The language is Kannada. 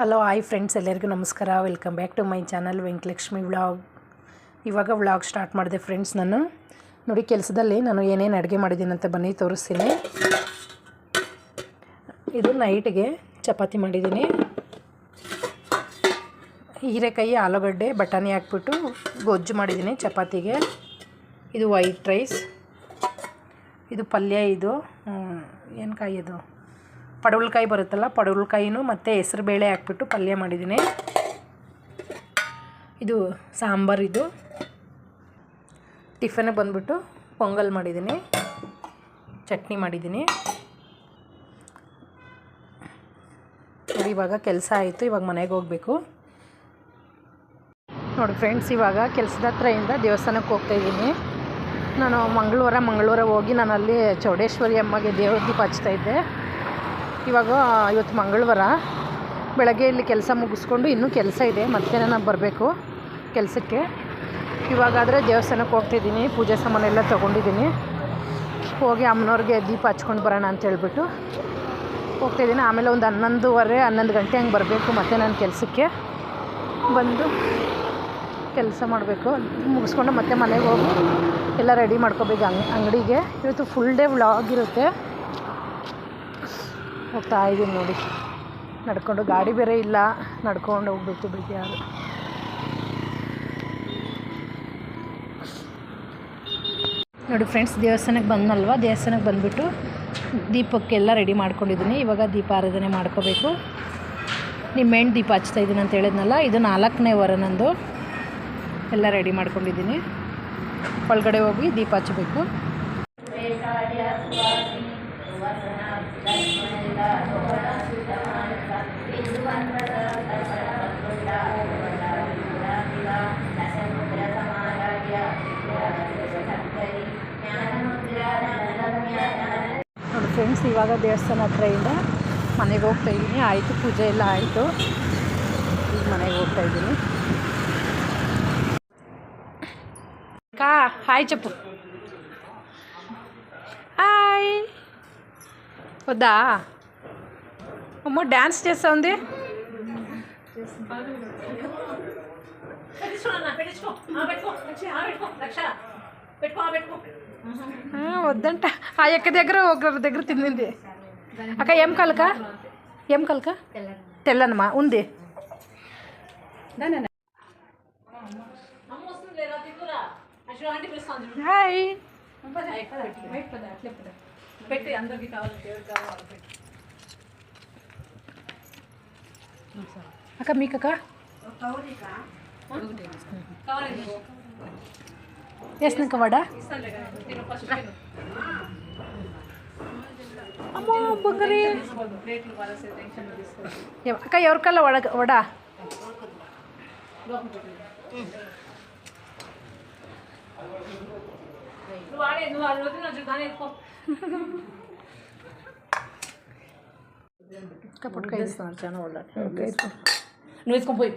ಹಲೋ ಹಾಯ್ ಫ್ರೆಂಡ್ಸ್ ಎಲ್ಲರಿಗೂ ನಮಸ್ಕಾರ. Welcome back to my channel Venkatalakshmi vlog ಇವಾಗ ವ್ಲಾಗ್ ಸ್ಟಾರ್ಟ್ ಮಾಡಿದೆ ಫ್ರೆಂಡ್ಸ್ ನಾನು. ನೋಡಿ, ಕೆಲಸದಲ್ಲಿ ನಾನು ಏನೇನು ಅಡುಗೆ ಮಾಡಿದ್ದೀನಿ ಅಂತ ಬನ್ನಿ, ತೋರಿಸ್ತೀನಿ. ಇದು ನೈಟ್ಗೆ ಚಪಾತಿ ಮಾಡಿದ್ದೀನಿ. ಹೀರೆಕಾಯಿ, ಆಲೂಗಡ್ಡೆ, ಬಟಾಣಿ ಹಾಕ್ಬಿಟ್ಟು ಗೊಜ್ಜು ಮಾಡಿದ್ದೀನಿ ಚಪಾತಿಗೆ. ಇದು ವೈಟ್ ರೈಸ್ ಇದು ಪಲ್ಯ ಇದು. ಏನು ಕಾಯಿ ಇದು? ಪಡವಲಕಾಯಿ ಬರುತ್ತಲ್ಲ ಪಡವಲಕಾಯಿನೂ ಮತ್ತು ಹೆಸ್ರುಬೇಳೆ ಹಾಕ್ಬಿಟ್ಟು ಪಲ್ಯ ಮಾಡಿದ್ದೀನಿ. ಇದು ಸಾಂಬಾರು ಇದು. ಟಿಫನ್ ಬಂದ್ಬಿಟ್ಟು ಪೊಂಗಲ್ ಮಾಡಿದ್ದೀನಿ. ಚಟ್ನಿ ಮಾಡಿದ್ದೀನಿ. ಇವಾಗ ಕೆಲಸ ಆಯಿತು, ಇವಾಗ ಮನೆಗೆ ಹೋಗಬೇಕು. ನೋಡಿ ಫ್ರೆಂಡ್ಸ್ ಇವಾಗ ಕೆಲಸದ ಹತ್ರದಿಂದ ದೇವಸ್ಥಾನಕ್ಕೆ ಹೋಗ್ತಾಯಿದ್ದೀನಿ ನಾನು ಮಂಗಳವಾರ ಮಂಗಳವಾರ ಹೋಗಿ ನಾನು ಅಲ್ಲಿ ಚೌಡೇಶ್ವರಿ ಅಮ್ಮಗೆ ದೇವ್ರ ದೀಪ ಹಚ್ತಾ ಇದ್ದೆ. ಇವಾಗ ಇವತ್ತು ಮಂಗಳವಾರ. ಬೆಳಗ್ಗೆ ಇಲ್ಲಿ ಕೆಲಸ ಮುಗಿಸ್ಕೊಂಡು ಇನ್ನೂ ಕೆಲಸ ಇದೆ ಮತ್ತೆ ನಾನು ಬರಬೇಕು ಕೆಲಸಕ್ಕೆ. ಇವಾಗಾದರೆ ದೇವಸ್ಥಾನಕ್ಕೆ ಹೋಗ್ತಿದ್ದೀನಿ ಪೂಜೆ ಸಾಮಾನೆಲ್ಲ ತೊಗೊಂಡಿದ್ದೀನಿ. ಹೋಗಿ ಅಮ್ಮನವ್ರಿಗೆ ದೀಪ ಹಚ್ಕೊಂಡು ಬರೋಣ ಅಂತ ಹೇಳ್ಬಿಟ್ಟು ಹೋಗ್ತಿದ್ದೀನಿ ಆಮೇಲೆ ಒಂದು ಹನ್ನೊಂದುವರೆ, ಹನ್ನೊಂದು ಗಂಟೆ ಹಂಗೆ ಬರಬೇಕು ಮತ್ತೆ ನಾನು ಕೆಲಸಕ್ಕೆ. ಬಂದು ಕೆಲಸ ಮಾಡಬೇಕು, ಮುಗಿಸ್ಕೊಂಡು ಮತ್ತೆ ಮನೆಗೆ ಹೋಗಿ ಎಲ್ಲ ರೆಡಿ ಮಾಡ್ಕೋಬೇಕು ಅಂಗ್ ಅಂಗಡಿಗೆ. ಇವತ್ತು ಫುಲ್ ಡೇ ವ್ಲಾಗ್ ಇರುತ್ತೆ. ಹೋಗ್ತಾ ಇದ್ದೀನಿ ನೋಡಿ. ನಡ್ಕೊಂಡು ಗಾಡಿ ಬೇರೆ ಇಲ್ಲ. ನಡ್ಕೊಂಡು ಹೋಗ್ಬೇಕು ಬಿಡಿ ಯಾರು. ನೋಡಿ ಫ್ರೆಂಡ್ಸ್ ದೇವಸ್ಥಾನಕ್ಕೆ ಬಂದಲ್ವ ದೇವಸ್ಥಾನಕ್ಕೆ ಬಂದುಬಿಟ್ಟು ದೀಪಕ್ಕೆಲ್ಲ ರೆಡಿ ಮಾಡ್ಕೊಂಡಿದ್ದೀನಿ. ಇವಾಗ ದೀಪ ಆರಾಧನೆ ಮಾಡ್ಕೋಬೇಕು ನಿಮ್ಮೆಣ್ಣು ದೀಪ ಹಚ್ತಾ ಇದ್ದೀನಿ ಅಂತ ಹೇಳಿದ್ನಲ್ಲ, ಇದು ನಾಲ್ಕನೇ ವರ ನಂದು. ಎಲ್ಲ ರೆಡಿ ಮಾಡ್ಕೊಂಡಿದ್ದೀನಿ. ಒಳಗಡೆ ಹೋಗಿ ದೀಪ ಹಚ್ಚಬೇಕು. ಫ್ರೆಂಡ್ಸ್ ಇವಾಗ ದೇವಸ್ಥಾನ ಹತ್ರದಿಂದ ಮನೆಗೆ ಹೋಗ್ತಾ ಇದ್ದೀನಿ ಆಯಿತು ಪೂಜೆ ಎಲ್ಲ ಆಯಿತು ಈಗ ಮನೆಗೆ ಹೋಗ್ತಾ ಇದ್ದೀನಿ కా హాయ్ చెప్పు హాయ్ వద్దా అమ్మో డ్యాన్స్ చేస్తా ఉంది ఆ, వద్దంట. ఆ ఎక్క దగ్గర ఒకరి దగ్గర తింది అక్క ఏం కలక? ఏం కలక? తెల్లనమా? ఉంది. హాయ్. పెట్టి అందరికి కావాలి కావాలి పెట్టి అక్క మీకు అక్క వేసినాక వాడా? అమ్మో బొగ్గరి. అక్క ఎవరికల్లా వడ వడా? పుట్టుక ఇస్తున్నారు చాలా వాళ్ళు no escompõe